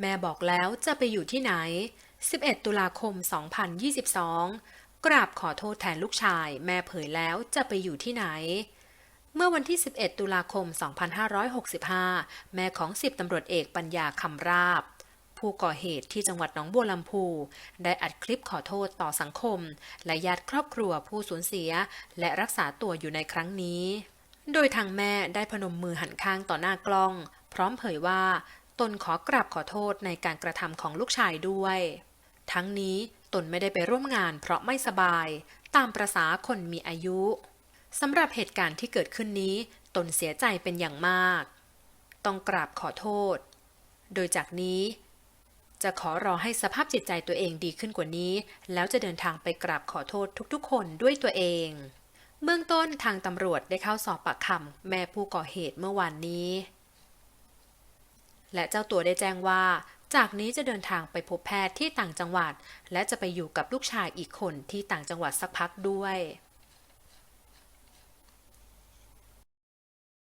แม่บอกแล้วจะไปอยู่ที่ไหน 11 ตุลาคม 2022 กราบขอโทษแทนลูกชาย แม่เผยแล้วจะไปอยู่ที่ไหน เมื่อวันที่ 11 ตุลาคม 2565 แม่ของ10ตำรวจเอกปัญญาคำราบ ผู้ก่อเหตุที่จังหวัดหนองบัวลำพู ได้อัดคลิปขอโทษต่อสังคม และญาติครอบครัวผู้สูญเสีย และรักษาตัวอยู่ในครั้งนี้ โดยทางแม่ได้พนมมือหันข้างต่อหน้ากล้อง พร้อมเผยว่า ตนขอกราบขอโทษในการกระทำของลูกชายด้วย ทั้งนี้ตนไม่ได้ไปร่วมงานเพราะไม่สบาย ตามประษาคนมีอายุสำหรับเหตุการณ์ที่เกิดขึ้นนี้ ตนเสียใจเป็นอย่างมาก ต้องกราบขอโทษ โดยจากนี้ จะขอรอให้สภาพจิตใจตัวเองดีขึ้นกว่านี้ แล้วจะเดินทางไปกราบขอโทษทุกๆ คนด้วยตัวเองเบื้องต้นทางตำรวจได้เข้าสอบปากคำแม่ผู้ก่อเหตุเมื่อวานนี้ และเจ้าตัวได้แจ้งว่า จากนี้จะเดินทางไปพบแพทย์ที่ต่างจังหวัด และจะไปอยู่กับลูกชายอีกคนที่ต่างจังหวัดสักพักด้วย